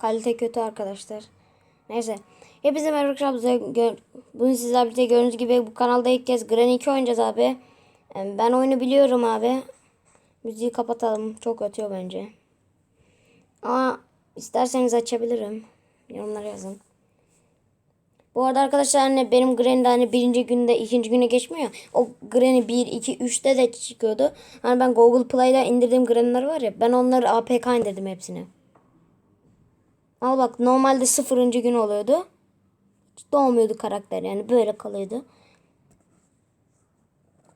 Kalite kötü arkadaşlar. Neyse. Hepinize merhaba arkadaşlar. Bugün sizler birlikte gördüğünüz gibi bu kanalda ilk kez Granny 2 oynayacağız abi. Ben oyunu biliyorum abi. Müziği kapatalım. Çok ötüyor bence. Ama isterseniz açabilirim. Yorumlara yazın. Bu arada arkadaşlar hani benim Granny'de hani birinci günde ikinci güne geçmiyor. O Granny 1, 2, 3'te de çıkıyordu. Hani ben Google Play'da indirdiğim Granny'ler var ya. Ben onları APK indirdim hepsini. Al bak normalde sıfırıncı gün oluyordu. Doğmuyordu karakter yani böyle kalıyordu.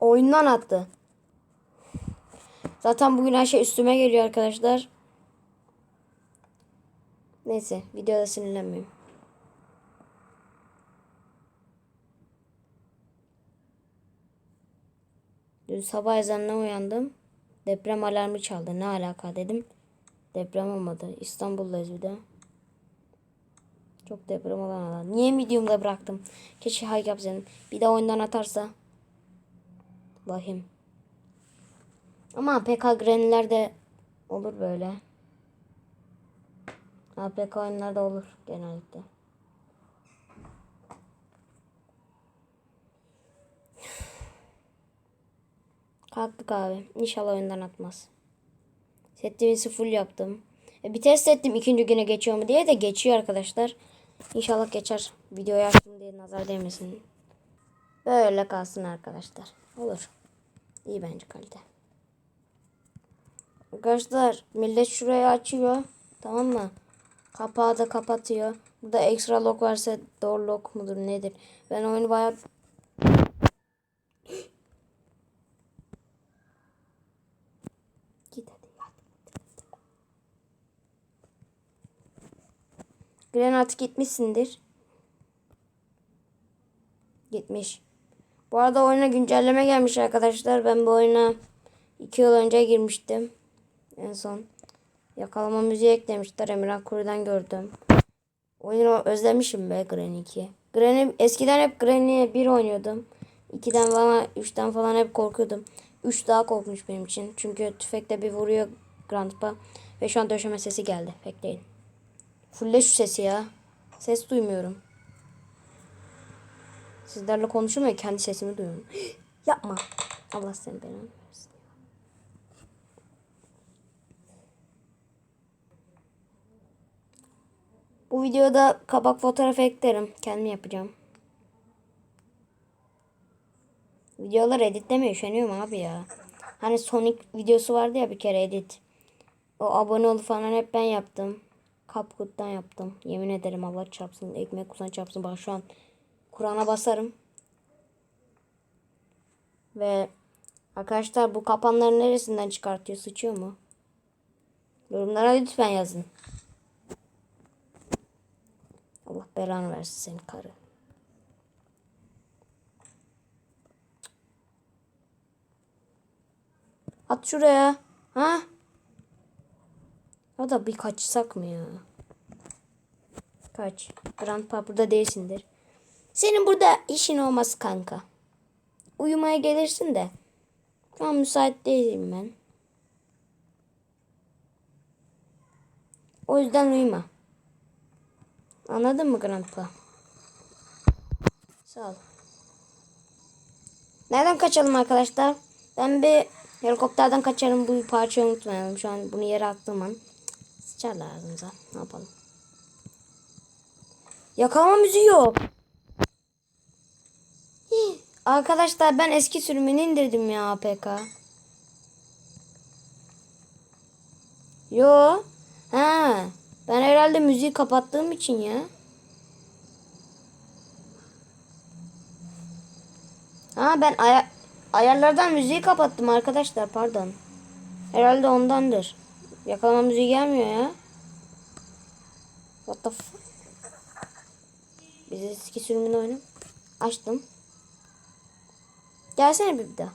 Oyundan attı. Zaten bugün her şey üstüme geliyor arkadaşlar. Neyse videoda sinirlenmeyeyim. Dün sabah ezanına uyandım. Deprem alarmı çaldı. Ne alaka dedim. Deprem olmadı. İstanbul'dayız bir de. Çok deprem olan alan. Niye medium'da bıraktım? Keşke high yapsaydım. Bir de oyundan atarsa. Vahim. Ama PK Granny'lerde olur böyle. APK oyunlarda olur genellikle. Kalktık abi. İnşallah oyundan atmaz. Settimisi full yaptım. E, bir test ettim ikinci güne geçiyor mu diye de geçiyor arkadaşlar. İnşallah geçer. Videoyu açtım diye nazar değmesin. Böyle kalsın arkadaşlar. Olur. İyi bence kalite. Arkadaşlar millet şurayı açıyor. Tamam mı? Kapağı da kapatıyor. Burada ekstra lock varsa door lock mudur nedir? Ben oyunu bayağı Gren artık gitmişsindir. Gitmiş. Bu arada oyuna güncelleme gelmiş arkadaşlar. Ben bu oyuna 2 yıl önce girmiştim. En son. Yakalama müziği eklemişler. Emirhan Kuru'dan gördüm. Oyunu özlemişim be Granny 2. Granny, eskiden hep Granny 1 oynuyordum. 2'den falan 3'ten falan hep korkuyordum. 3 daha korkmuş benim için. Çünkü tüfekle bir vuruyor Grandpa. Ve şu an döşeme sesi geldi. Bekleyin. Fulle şu sesi ya. Ses duymuyorum. Sizlerle konuşmuyor kendi sesimi duyuyorum. Yapma. Allah seni belanı versin. Bu videoda kabak fotoğrafı eklerim. Kendim yapacağım. Videolar editleme üşeniyorum abi ya. Hani Sonic videosu vardı ya bir kere edit. O abone ol falan hep ben yaptım. Kapkut'tan yaptım. Yemin ederim Allah çarpsın. Ekmek kusan çarpsın. Bak şu an Kur'an'a basarım. Ve arkadaşlar bu kapanları neresinden çıkartıyor? Sıçıyor mu? Yorumlara lütfen yazın. Allah belanı versin seni karı. At şuraya. Ha? Ya da bir kaçsak mı ya? Kaç. Grandpa burada değilsindir. Senin burada işin olmaz kanka. Uyumaya gelirsin de. Şu an müsait değilim ben. O yüzden uyuma. Anladın mı Grandpa? Sağ ol. Nereden kaçalım arkadaşlar? Ben bir helikopterden kaçarım. Bu parçayı unutmayalım. Şu an bunu yere attığım an. Sıçarlar ağzımıza. Ne yapalım? Yakalama müziği yok. Arkadaşlar ben eski sürümünü indirdim ya APK. Yo. Ha. Ben herhalde müziği kapattığım için ya. Ha ben aya ayarlardan müziği kapattım arkadaşlar pardon. Herhalde ondandır. Yakalama müziği gelmiyor ya. What the fuck? Biz eski sürümünü oynam. Açtım. Gelsene bir, daha.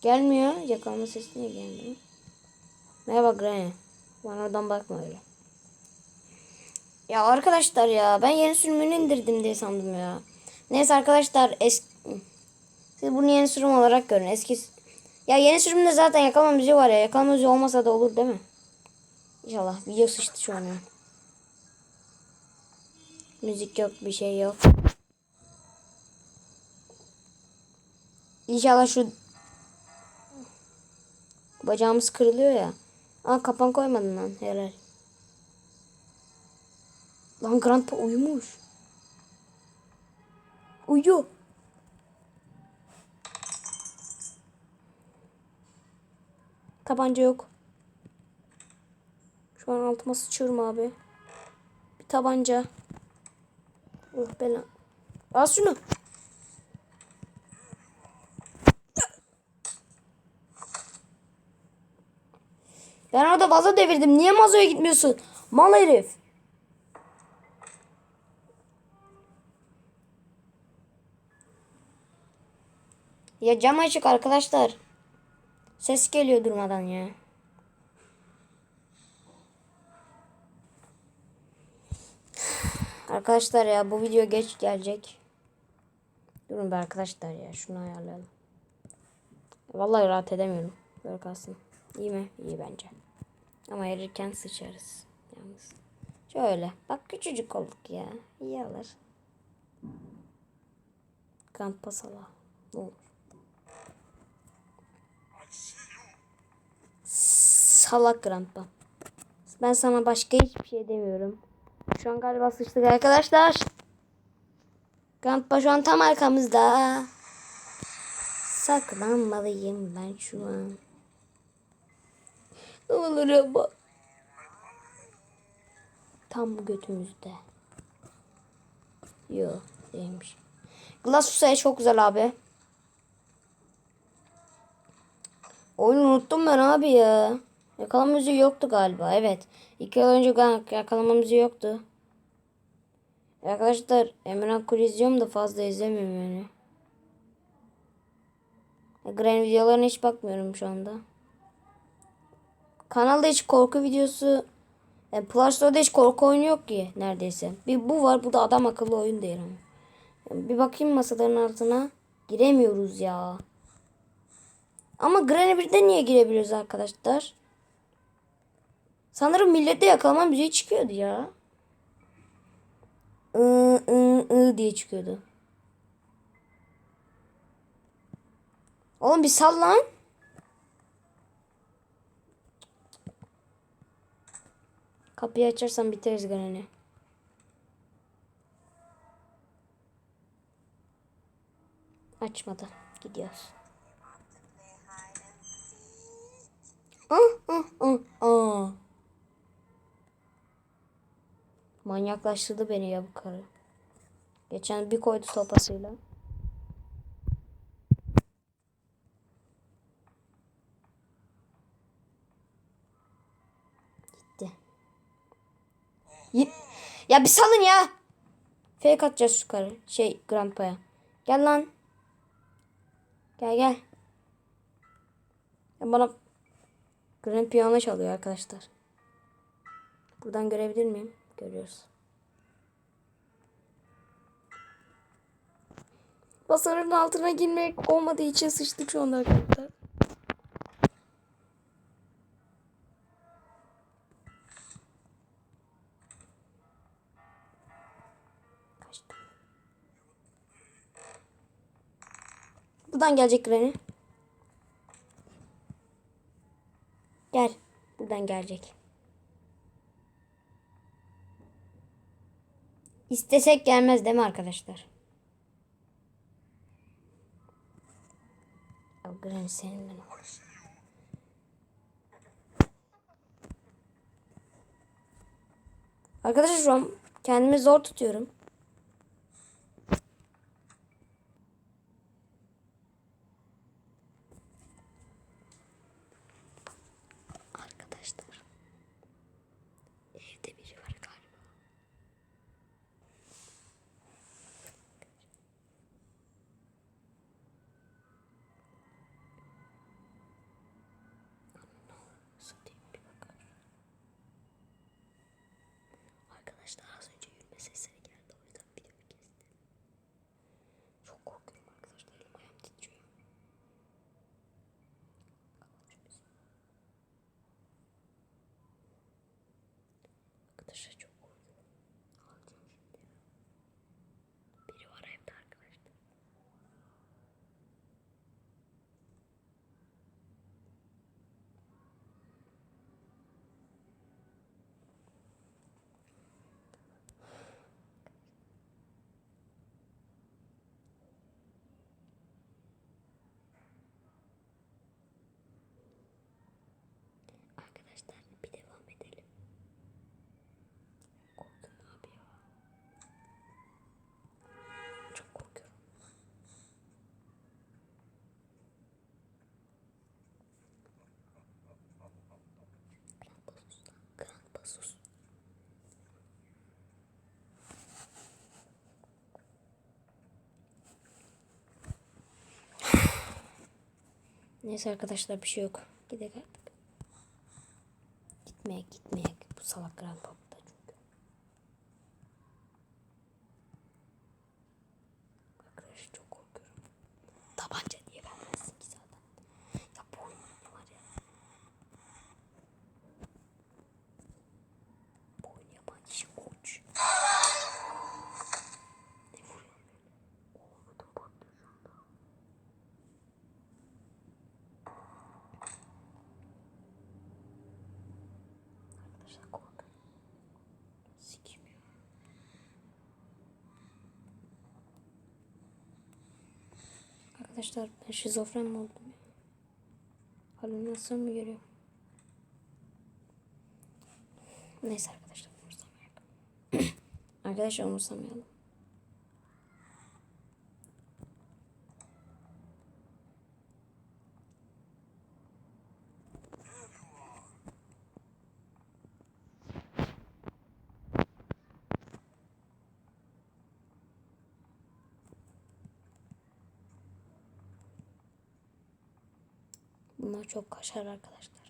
Gelmiyor. Yakalama sesi niye gelmiyor? Merhaba Granny. Bana oradan bakma öyle. Ya arkadaşlar ya ben yeni sürümünü indirdim diye sandım ya. Neyse arkadaşlar es siz bunu yeni sürüm olarak görün. Eski ya yeni sürümde zaten yakalama müziği var ya. Yakalama müziği olmasa da olur değil mi? İnşallah video sıçtı şu an. Müzik yok bir şey yok. İnşallah şu bacağımız kırılıyor ya. Aa kapan koymadın lan helal. Lan Grandpa uyumuş. Uyuyor. Tabanca yok. Şu an altıma sıçıyorum abi. Bir tabanca. Oh bela. Al şunu. Ben orada vazo devirdim. Niye mazoya gitmiyorsun? Mal herif. Ya cam açık arkadaşlar. Ses geliyor durmadan ya. Arkadaşlar ya bu video geç gelecek. Durun be arkadaşlar ya şunu ayarlayalım. Vallahi rahat edemiyorum. Böyle kalsın. İyi mi? İyi bence. Ama erirken sıçarız. Yalnız. Şöyle. Bak küçücük olduk ya. İyi alır. Kant pasala. Ne olur. Salak grandpa. Ben sana başka hiçbir şey demiyorum. Şu an galiba sıçtık arkadaşlar. Grandpa şu an tam arkamızda. Saklanmalıyım ben şu an. Ne olur ama. Tam götümüzde. Yo değilmiş. Glass Susa'ya çok güzel abi. Oyunu unuttum ben abi ya. Yakalama müziği yoktu galiba. Evet. İki yıl önce yakalama müziği yoktu. Arkadaşlar Emirhan Kul izliyorum da fazla izlemiyorum yani. Gren videolarına hiç bakmıyorum şu anda. Kanalda hiç korku videosu yani Play Store'da hiç korku oyunu yok ki neredeyse. Bir bu var bu da adam akıllı oyun değil. Yani bir bakayım masaların altına. Giremiyoruz ya. Ama Granny 1'de niye girebiliyoruz arkadaşlar? Sanırım millette yakalama müziği çıkıyordu ya. I, I, I diye çıkıyordu. Oğlum bir sal lan. Kapıyı açarsan biteriz Granny. Açmadı. Gidiyoruz. Ah, ah, ah, ah. Manyaklaştırdı beni ya bu karı. Geçen bir koydu sopasıyla. Gitti. Ya bir salın ya. Fake atacağız şu karı. Şey Grandpa'ya. Gel lan. Gel gel. Ya bana Grand piyano çalıyor arkadaşlar. Buradan görebilir miyim? Görüyoruz. Basarın altına girmek olmadığı için sıçtık şu anda arkadaşlar. Buradan gelecek Granny. Gel. Buradan gelecek. İstesek gelmez değil mi arkadaşlar? Granny senin. Arkadaşlar şu an kendimi zor tutuyorum. Arkadaşlar. Evde biri var galiba. Satayım bir bakar. Arkadaşlar az önce yürüme sesleri geldi. Arkadaşlar çok korkuyorum. Alacağım şimdi. Biri var evde arkadaşlar. Arkadaşlar bir devam edelim. Korkuyorum abi ya. Çok korkuyorum. Grand Basus lan. Grand Basus. Neyse arkadaşlar bir şey yok. Gidelim artık. Gitmeyek gitmeyek. Bu salak Grand Pop'ta çünkü. Arkadaşlar çok korkuyorum. Tabanca diye vermezsin ki zaten. Ya bu oyun ne var ya. Bu oyunu yapan kişi koç. Ne vuruyor böyle? Oo, ödüm patlıyor şu anda. Arkadaşlar korkuyorum. Sikim ya. Arkadaşlar ben şizofren mi oldum? Halüsinasyon mu görüyorum? Neyse arkadaşlar umursamayalım. arkadaşlar umursamayalım. Çok kaşar arkadaşlar.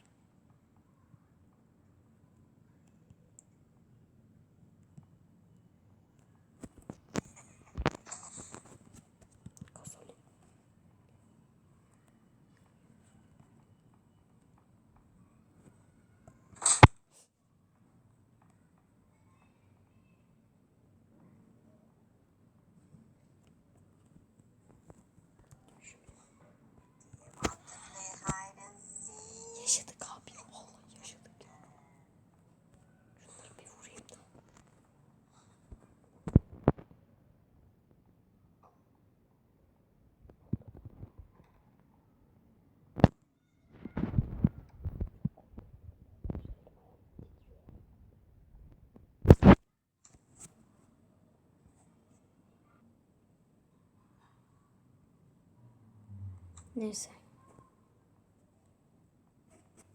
Neyse.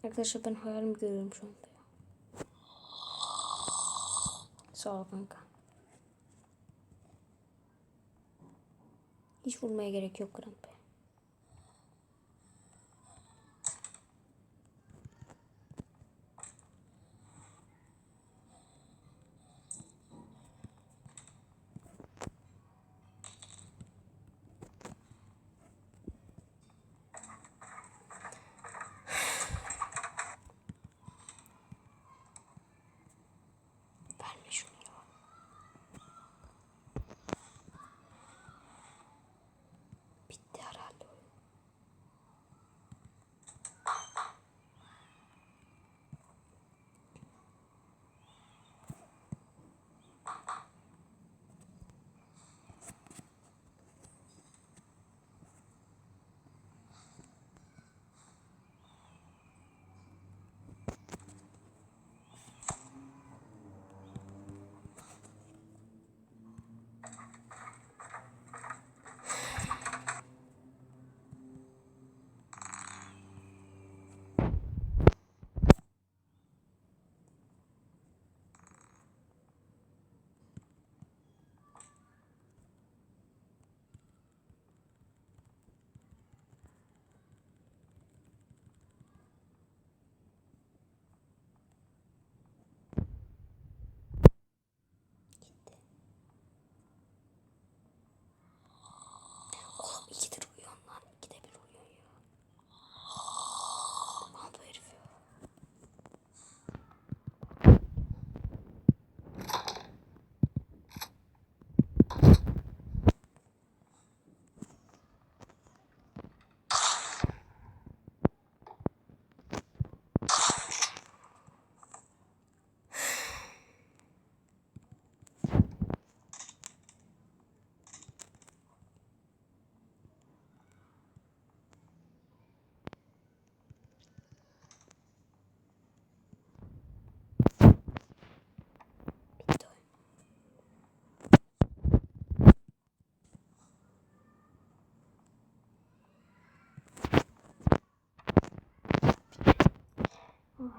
Arkadaşlar ben hayalimi görüyorum şu anda. Sağ ol kanka. Hiç vurmaya gerek yok Grant Bey.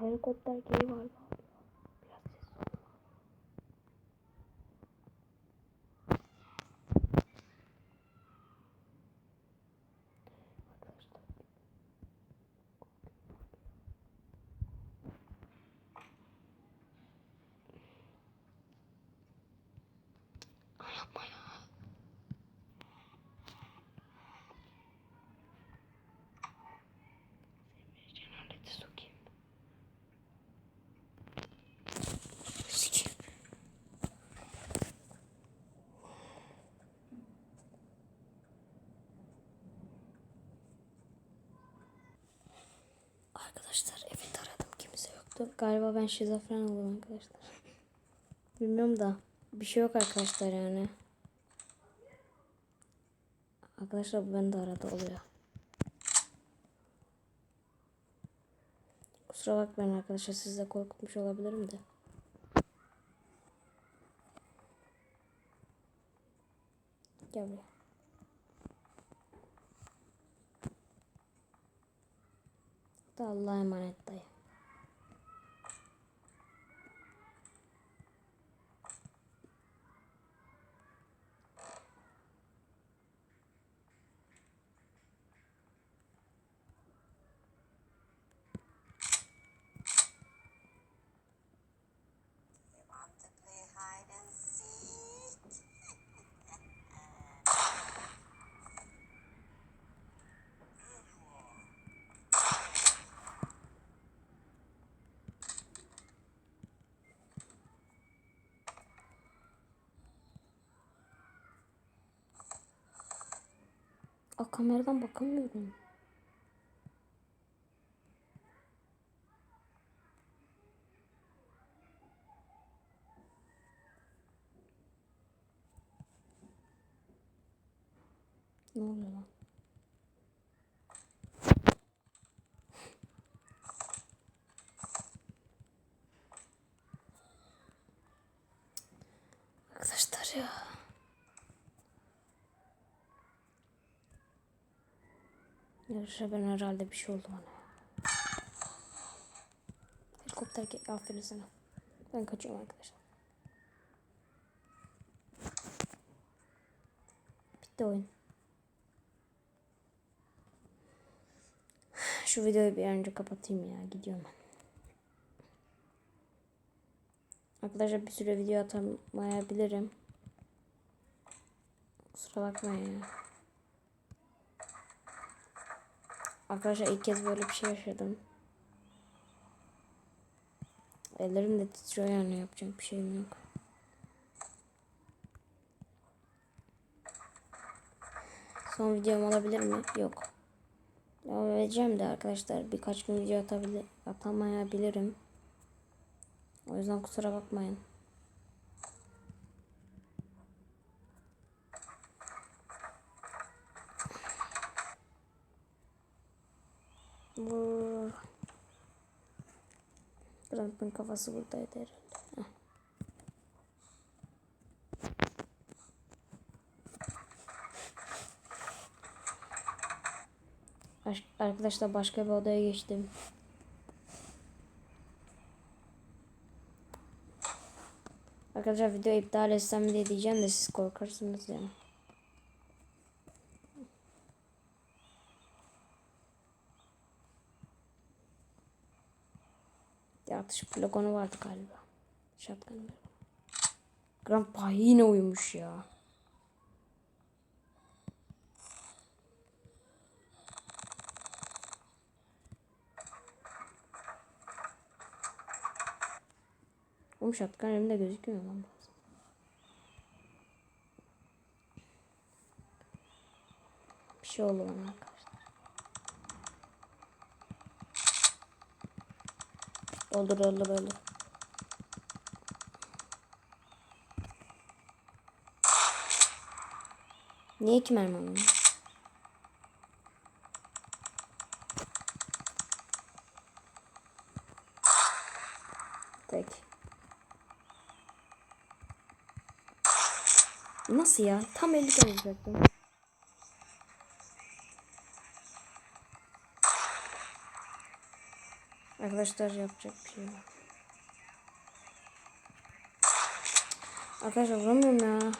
Helikopter geyi var. Biraz yoktu. Galiba ben şizofren oldum arkadaşlar. Bilmiyorum da bir şey yok arkadaşlar yani. Arkadaşlar bu bende arada oluyor. Kusura bakmayın arkadaşlar sizi de korkutmuş olabilirim de. Gel buraya. Allah'a emanet dayı. Aa kameradan bakamıyorum. Ne oluyor lan? Arkadaşlar ya. Yarışa ben herhalde bir şey oldu bana. Helikopter gel. Aferin sana. Ben kaçıyorum arkadaşlar. Bitti oyun. Şu videoyu bir önce kapatayım ya. Gidiyorum ben. Arkadaşlar bir süre video atamayabilirim. Kusura bakmayın ya. Arkadaşlar ilk kez böyle bir şey yaşadım. Ellerim de titriyor yani yapacak bir şeyim yok. Son videom olabilir mi? Yok. Devam edeceğim de arkadaşlar birkaç gün video atabilir, atamayabilirim. O yüzden kusura bakmayın. Bu Grump'ın kafası buradaydı herhalde. Heh. Arkadaşlar başka bir odaya geçtim. Arkadaşlar video iptal etsem diye diyeceğim de siz korkarsınız ya. Ya atış plakonu vardı galiba. Shotgun. Grandpa yine uyumuş ya. Oğlum shotgun elimde gözükmüyor lan bazen. Bir şey oldu bana Olur olur olur. Niye iki mermi alıyorsun? Tek. Nasıl ya? Tam 50 tane olacaktım. Arkadaşlar yapacak bir şey yok. Arkadaşlar vuramıyorum ya.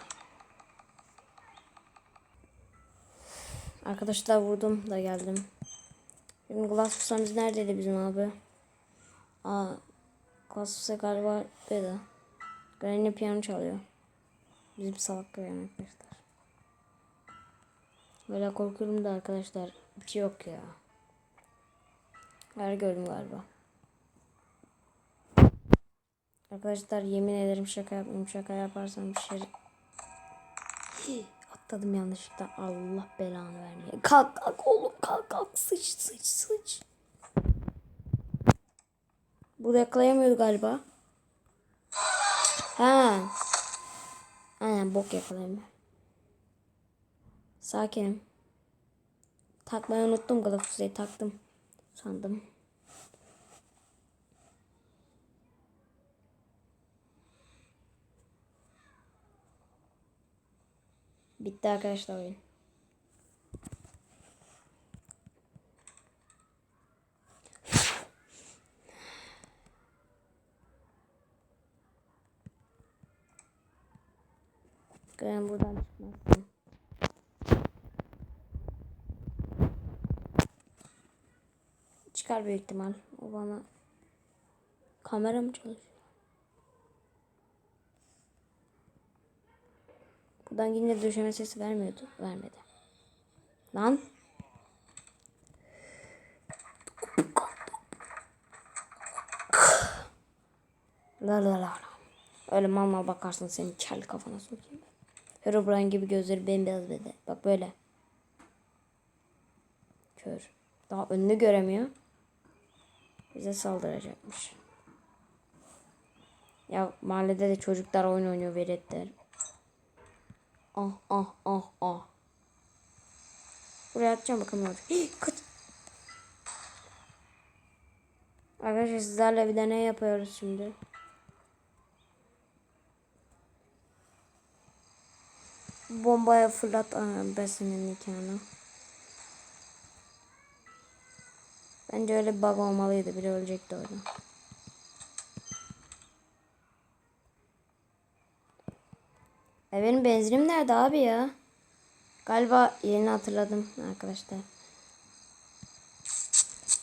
Arkadaşlar vurdum da geldim. Şimdi Glass Fusa'mız neredeydi bizim abi? Aa, Glass Fusa galiba burada. Granny piyano çalıyor. Bizim salak yani arkadaşlar. Böyle korkuyorum da arkadaşlar. Bir şey yok ya. Her gördüm galiba. Arkadaşlar yemin ederim şaka yapmıyorum. Şaka yaparsam bir şey... Atladım yanlışlıkla. Allah belanı vermeye. Kalk kalk oğlum kalk kalk. Sıç sıç sıç. Burada yakalayamıyordu galiba. Ha. Aynen bok yakalayamıyor. Sakinim. Takmayı unuttum Galapusa'yı taktım. Sandım. Bitti arkadaşlar oyun. Gren buradan çıkmazsın. Çıkar büyük ihtimal. O bana kamera mı çalışıyor? Buradan yine döşeme sesi vermiyordu. Vermedi. Lan. La la la. Öyle mal mal bakarsın senin kel kafana sokayım. Herobrine gibi gözleri bembeyaz bede. Bak böyle. Kör. Daha önünü göremiyor. Bize saldıracakmış. Ya mahallede de çocuklar oyun oynuyor veletler. Ah ah ah ah. Buraya atacağım bakalım ne olacak. Hii, kaç. Arkadaşlar sizlerle bir deney yapıyoruz şimdi. Bombaya fırlat besinin nikahını. Bence öyle bir bug olmalıydı. Biri ölecekti orada. E benim benzinim nerede abi ya? Galiba yerini hatırladım arkadaşlar.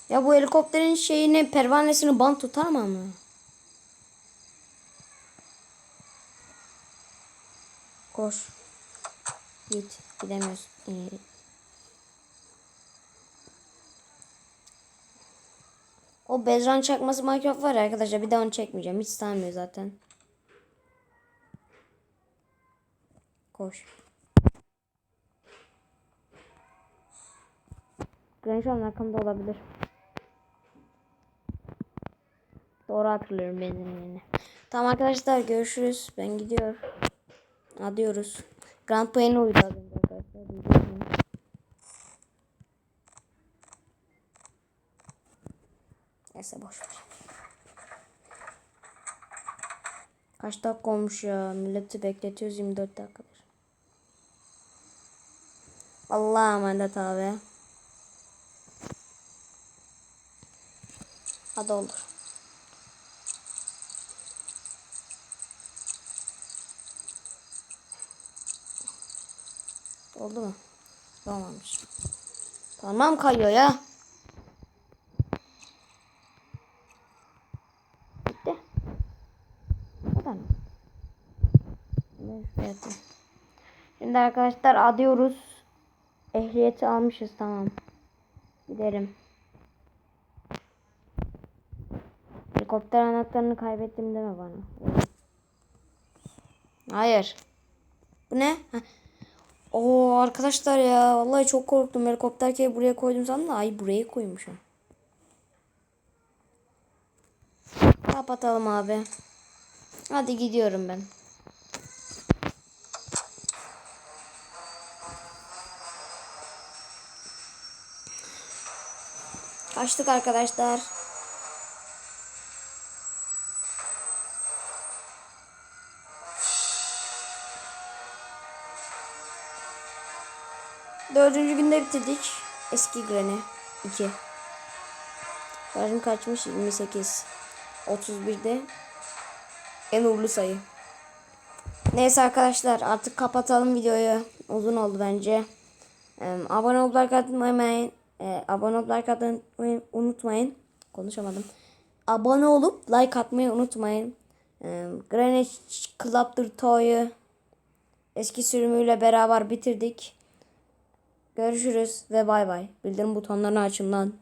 Ya bu helikopterin şeyini pervanesini bant tutar mı? Koş. Git. Gidemiyorsun. Ee, O Bezran çakması Minecraft var arkadaşlar. Bir daha onu çekmeyeceğim. Hiç sanmıyor zaten. Koş. Granny şu an arkamda olabilir. Doğru hatırlıyorum benzin yerini. Tamam arkadaşlar görüşürüz. Ben gidiyorum. Adiyoruz. Grand Payne uydu az önce arkadaşlar. Biliyorsunuz. Neyse boş ver. Kaç dakika olmuş ya? Milleti bekletiyoruz 24 dakikadır. Allah'a emanet abi. Hadi olur. Oldu mu? Olmamış. Tamam kayıyor ya. Bitti. Bu kadar mı? Şimdi arkadaşlar adıyoruz. Ehliyeti almışız tamam. Gidelim. Helikopter anahtarını kaybettim deme bana. Hayır. Bu ne? Heh. Oo arkadaşlar ya vallahi çok korktum. Helikopter kere buraya koydum sandım da ay buraya koymuşum. Kapatalım abi. Hadi gidiyorum ben. Kaçtık arkadaşlar. Dördüncü günde bitirdik. Eski Granny 2. Şarjım kaçmış? 28. 31'de en uğurlu sayı. Neyse arkadaşlar artık kapatalım videoyu. Uzun oldu bence. Ee, abone olup like atmayın. Ee, abone olup like atmayı unutmayın. Konuşamadım. Abone olup like atmayı unutmayın. Ee, Greenwich Club'dır Toy'u eski sürümüyle beraber bitirdik. Görüşürüz ve bay bay. Bildirim butonlarını açın lan.